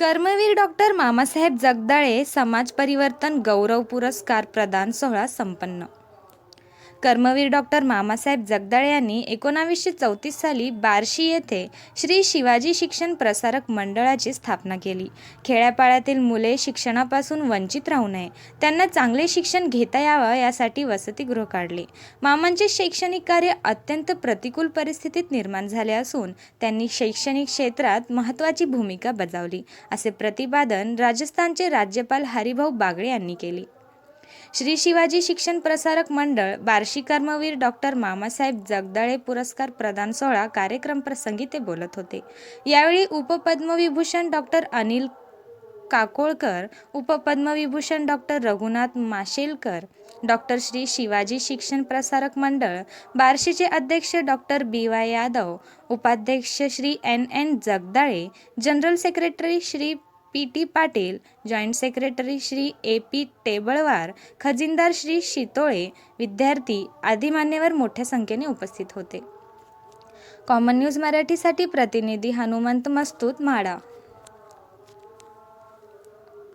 Karmaveer doctor Mamasaheb Jagdale समाज परिवर्तन गौरव पुरस्कार प्रदान सोहळा संपन्न. कर्मवीर डॉक्टर मामासाहेब जगदाळे यांनी एकोणावीसशे चौतीस साली बार्शी येथे श्री शिवाजी शिक्षण प्रसारक मंडळाची स्थापना केली. खेड्यापाड्यातील मुले शिक्षणापासून वंचित राहू नये. त्यांना चांगले शिक्षण घेता यावं यासाठी वसतिगृह काढले. मामांचे शैक्षणिक कार्य अत्यंत प्रतिकूल परिस्थितीत निर्माण झाले असून त्यांनी शैक्षणिक क्षेत्रात महत्त्वाची भूमिका बजावली. असे प्रतिपादन राजस्थानचे राज्यपाल हरिभाऊ बागडे यांनी केले. श्री शिवाजी शिक्षण प्रसारक मंडळ बार्शी कर्मवीर डॉक्टर मामासाहेब जगदाळे पुरस्कार प्रदान सोहळा कार्यक्रम प्रसंगी ते बोलत होते. यावेळी उपपद्मविभूषण डॉक्टर अनिल काकोळकर उपपद्मविभूषण डॉक्टर रघुनाथ माशेलकर डॉक्टर श्री शिवाजी शिक्षण प्रसारक मंडळ बार्शीचे अध्यक्ष डॉक्टर बी वाय यादव उपाध्यक्ष Shri N N Jagdale general secretary Shri P T Patil joint secretary Shri A P Tebalwar खजिनदार Shri Shitole विद्यार्थी आदी मान्यवर मोठ्या संख्येने उपस्थित होते. कॉमन न्यूज मराठीसाठी प्रतिनिधी हनुमंत मस्तूत म्हाडा